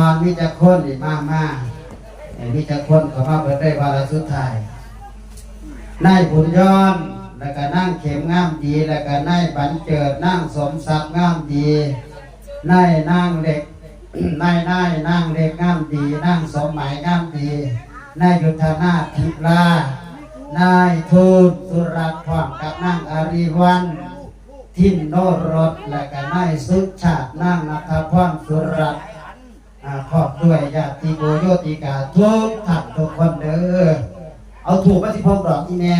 อนมีจะคนอีกมากมากมีจะคนเขามาเปิดได้วาระสุดท้ายนายบุญย้อนแล้วก็นั่งเข็มงามดี แล้วก็นายบันเจิดนั่งสมศักดิ์งามดีนายนั่งเล็กนายนายนั่งเล็กงามดี นั่งสมหมายงามดีนายยุทธนาถทิลานายทูตสุรัตพร้อมกับนั่งอารีวันทินโนรสและก็นายสุชาตินั่งนัทพรสุรัต ด้วยญาติโกโยติกาทุกท่านทุกคนเด้อเอาถูกว่าสิพงดอกที่แม่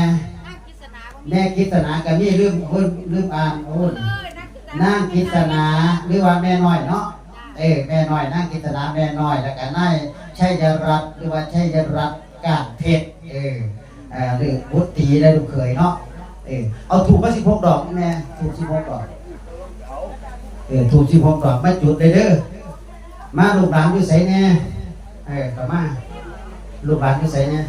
แม่กิตนากันนี่ลืมเพิ่นลืมอ่านโอ้นนั่งกิตนาหรือว่าแม่น้อยเนาะเออแม่น้อยนั่งกิตนาแม่น้อยแล้วก็นายชัยรัตน์หรือว่าชัยรัตน์กาดเพชรเออเออหรือพุทธีได้ลูกเขยเนาะเออเอาถูกมาสิบหกดอกนี่แม่ถูกสิบหกดอกเออถูกสิบหกดอกไมาจุดเลยเด้อ มาลูกหลานอยู่ใส่แน่เออกลับมา ลูกหลานอยู่ใส่แน่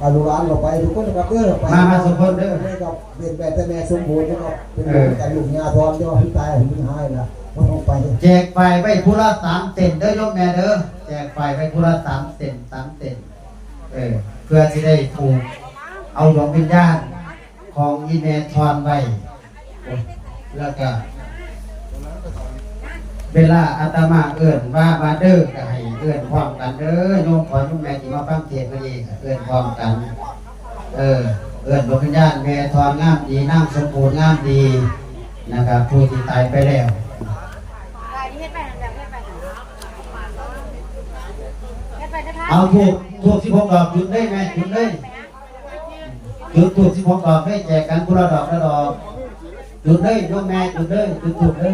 อาลูกหลานเราไปทุกคนนะครับเด้อไปมามาทุกคนเด้อให้กับเป็นแบบแต่แม่สมบูรณ์นะครับเป็นลูกกันลูกยาทอนเจ้าพี่ตายพี่หายนะไม่ต้องไปแจกไฟไว้ผู้ละสามเซนเด้อยกแม่เด้อแจกไฟไว้ผู้ละสามเซนสามเซนเออเพื่อที่ได้ถูกเอาดวงวิญญาณของอีเมทอนไว้โอ้แล้วก็ เวลาอาตมาเอื่นว่ามาเด้อก็ให้เอื่นพร้อมกันเด้อโยมขอโยมแม่ที่มาฟังเทศน์มาเองเอื่นพร้อมกัน เออ เอื่นดวงวิญญาณแม่ทอนงามดีนั่งสมบูรณ์งามดีนะครับผู้ที่ตายไปแล้วเอาถูกถูกสิบหกดอกจุดได้ไหมจุดได้จุดถูกสิบหกดอกได้แจกกันคนละดอกละดอกจุดได้โยมแม่จุดได้จุดถูกได้